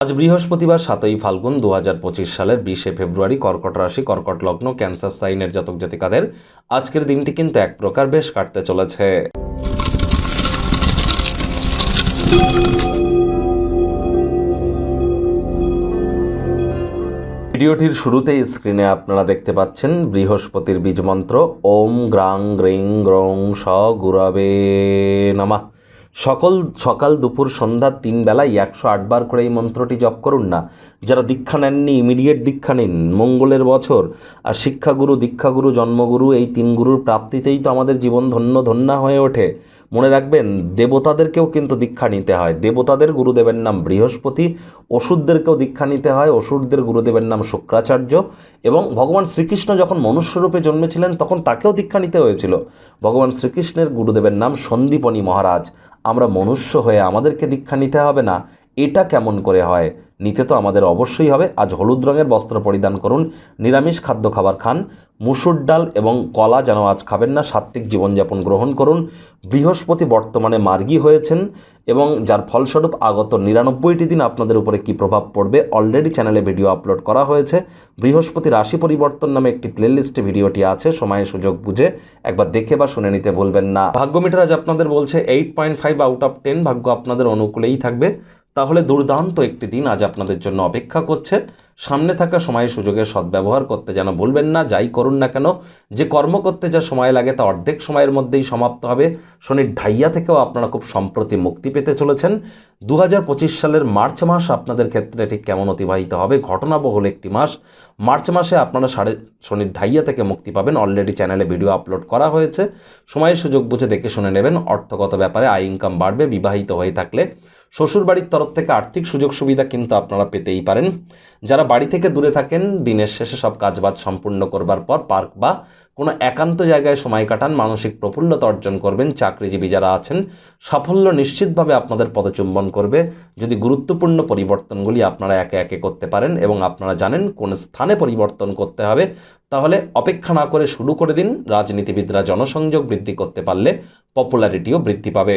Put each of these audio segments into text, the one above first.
আজ বৃহস্পতিবার সাতই ফাল্গুন দু হাজার পঁচিশ সালের বিশে ফেব্রুয়ারি কর্কট রাশি, কর্কট লগ্ন, ক্যান্সার সাইনের জাতক জাতিকাদের আজকের দিনটি কিন্তু এক প্রকার বেশ কাটতে চলেছে। ভিডিওটির শুরুতেই স্ক্রিনে আপনারা দেখতে পাচ্ছেন বৃহস্পতির বীজমন্ত্র ওম গ্রাং গ্রিং গ্রং স গুরাবে নমা। সকল, সকাল দুপুর সন্ধ্যা তিন বেলায় একশো আটবার করে এই মন্ত্রটি জপ করুন না। যারা দীক্ষা নেননি ইমিডিয়েট দীক্ষা নিন। মঙ্গলের বছর। আর শিক্ষাগুরু, দীক্ষাগুরু, জন্মগুরু, এই তিন গুরুর প্রাপ্তিতেই তো আমাদের জীবন ধন্য ধন্য হয়ে ওঠে। মনে রাখবেন, দেবতাদেরকেও কিন্তু দীক্ষা নিতে হয়। দেবতাদের গুরুদেবের নাম বৃহস্পতি, অসুরদেরকেও দীক্ষা নিতে হয়। অসুরদের গুরুদেবের নাম শুক্রাচার্য এবং ভগবান শ্রীকৃষ্ণ যখন মনুষ্যরূপে জন্মেছিলেন, তখন তাকেও দীক্ষা নিতে হয়েছিল। ভগবান শ্রীকৃষ্ণের গুরুদেবের নাম সন্দীপনী মহারাজ। আমরা মনুষ্য হয়ে আমাদেরকে দীক্ষা নিতে হবে না। এটা কেমন করে হয়? নিতে তো আমাদের অবশ্যই হবে। আজ হলুদ রঙের বস্ত্র পরিধান করুন। নিরামিষ খাদ্য খাবার খান। মুসুর ডাল এবং কলা যেন আজ খাবেন না, সাত্ত্বিক জীবনযাপন গ্রহণ করুন। বৃহস্পতি বর্তমানে মার্গী হয়েছেন এবং যার ফলস্বরূপ আগত নিরানব্বইটি দিন আপনাদের উপরে কী প্রভাব পড়বে অলরেডি চ্যানেলে ভিডিও আপলোড করা হয়েছে। বৃহস্পতি রাশি পরিবর্তন নামে একটি প্লেলিস্টে ভিডিওটি আছে, সময়, সুযোগ বুঝে একবার দেখে বা শুনে নিতে বলবেন না। ভাগ্য মিটার আজ আপনাদের বলছে eight point five out of ten ভাগ্য আপনাদের অনুকূলেই থাকবে। তাহলে দুর্দান্ত একটি দিন আজ আপনাদের জন্য অপেক্ষা করছে। সামনে থাকা সময় সুযোগের সদ্ব্যবহার করতে যেন ভুলবেন না, যাই করুন না কেন, যে কর্ম করতে যা সময় লাগে তা অর্ধেক সময়ের মধ্যেই সমাপ্ত হবে। শনির ঢাইয়া থেকেও আপনারা খুব সম্প্রতি মুক্তি পেতে চলেছেন। দু হাজার পঁচিশ সালের মার্চ মাস আপনাদের ক্ষেত্রে ঠিক কেমন অতিবাহিত হবে? ঘটনাবহুল একটি মাস। মার্চ মাসে আপনারা সাড়ে শনির ঢাইয়া থেকে মুক্তি পাবেন। অলরেডি চ্যানেলে ভিডিও আপলোড করা হয়েছে। সময়ের সুযোগ বুঝে দেখে শুনে নেবেন। অর্থগত ব্যাপারে আয়, ইনকাম বাড়বে, বিবাহিত হয়ে থাকলে। শ্বশুরবাড়ির তরফ থেকে আর্থিক সুযোগ সুবিধা কিন্তু আপনারা পেতেই পারেন। যারা বাড়ি থেকে দূরে থাকেন, দিনের শেষে সব কাজবাজ সম্পূর্ণ করবার পর পার্ক বা কোনো একান্ত জায়গায় সময় কাটান, মানসিক প্রফুল্লতা অর্জন করবেন, চাকরিজীবী যারা আছেন, সাফল্য নিশ্চিতভাবে আপনাদের পদচুম্বন করবে। যদি গুরুত্বপূর্ণ পরিবর্তনগুলি আপনারা একে একে করতে পারেন এবং আপনারা জানেন কোন স্থানে পরিবর্তন করতে হবে, তাহলে অপেক্ষা না করে শুরু করে দিন। রাজনীতিবিদরা জনসংযোগ বৃদ্ধি করতে পারলে পপুলারিটিও বৃদ্ধি পাবে।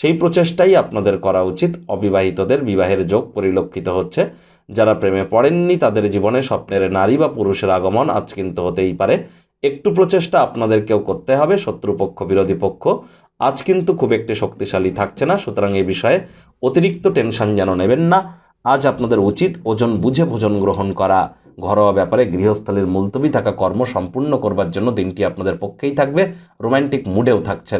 সেই প্রচেষ্টাই আপনাদের করা উচিত। অবিবাহিতদের বিবাহের যোগ পরিলক্ষিত হচ্ছে। যারা প্রেমে পড়েননি, তাদের জীবনে স্বপ্নের নারী বা পুরুষের আগমন আজ কিন্তু হতেই পারে। একটু প্রচেষ্টা আপনাদেরকেও করতে হবে, শত্রুপক্ষ, বিরোধী পক্ষ। আজ কিন্তু খুব একটি শক্তিশালী থাকছে না, সুতরাং এ বিষয়ে অতিরিক্ত টেনশন যেন নেবেন না। আজ আপনাদের উচিত ওজন বুঝে ভোজন গ্রহণ করা। ঘরোয়া ব্যাপারে গৃহস্থলীর মুলতবি থাকা কর্ম সম্পূর্ণ করবার জন্য দিনটি আপনাদের পক্ষেই থাকবে। রোম্যান্টিক মুডেও থাকছেন।